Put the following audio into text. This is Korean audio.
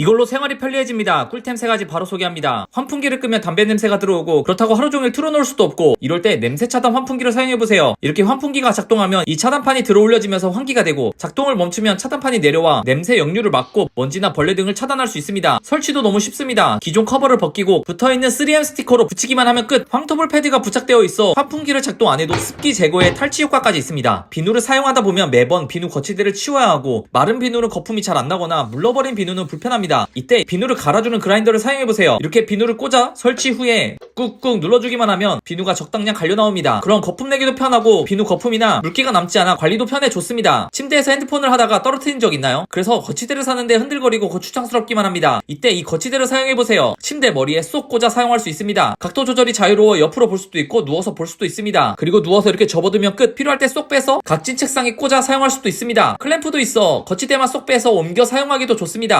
이걸로 생활이 편리해집니다. 꿀템 세 가지 바로 소개합니다. 환풍기를 끄면 담배 냄새가 들어오고 그렇다고 하루 종일 틀어놓을 수도 없고 이럴 때 냄새 차단 환풍기를 사용해보세요. 이렇게 환풍기가 작동하면 이 차단판이 들어올려지면서 환기가 되고 작동을 멈추면 차단판이 내려와 냄새 역류를 막고 먼지나 벌레 등을 차단할 수 있습니다. 설치도 너무 쉽습니다. 기존 커버를 벗기고 붙어있는 3M 스티커로 붙이기만 하면 끝! 황토볼 패드가 부착되어 있어 환풍기를 작동 안 해도 습기 제거에 탈취 효과까지 있습니다. 비누를 사용하다 보면 매번 비누 거치대를 치워야 하고 마른 비누는 거품이 잘 안 나거나 물러버린 비누는 불편합니다. 이때 비누를 갈아주는 그라인더를 사용해보세요. 이렇게 비누를 꽂아 설치 후에 꾹꾹 눌러주기만 하면 비누가 적당량 갈려 나옵니다. 그럼 거품 내기도 편하고 비누 거품이나 물기가 남지 않아 관리도 편해 좋습니다. 침대에서 핸드폰을 하다가 떨어뜨린 적 있나요? 그래서 거치대를 사는데 흔들거리고 거추장스럽기만 합니다. 이때 이 거치대를 사용해보세요. 침대 머리에 쏙 꽂아 사용할 수 있습니다. 각도 조절이 자유로워 옆으로 볼 수도 있고 누워서 볼 수도 있습니다. 그리고 누워서 이렇게 접어두면 끝. 필요할 때 쏙 빼서 각진 책상에 꽂아 사용할 수도 있습니다. 클램프도 있어 거치대만 쏙 빼서 옮겨 사용하기도 좋습니다.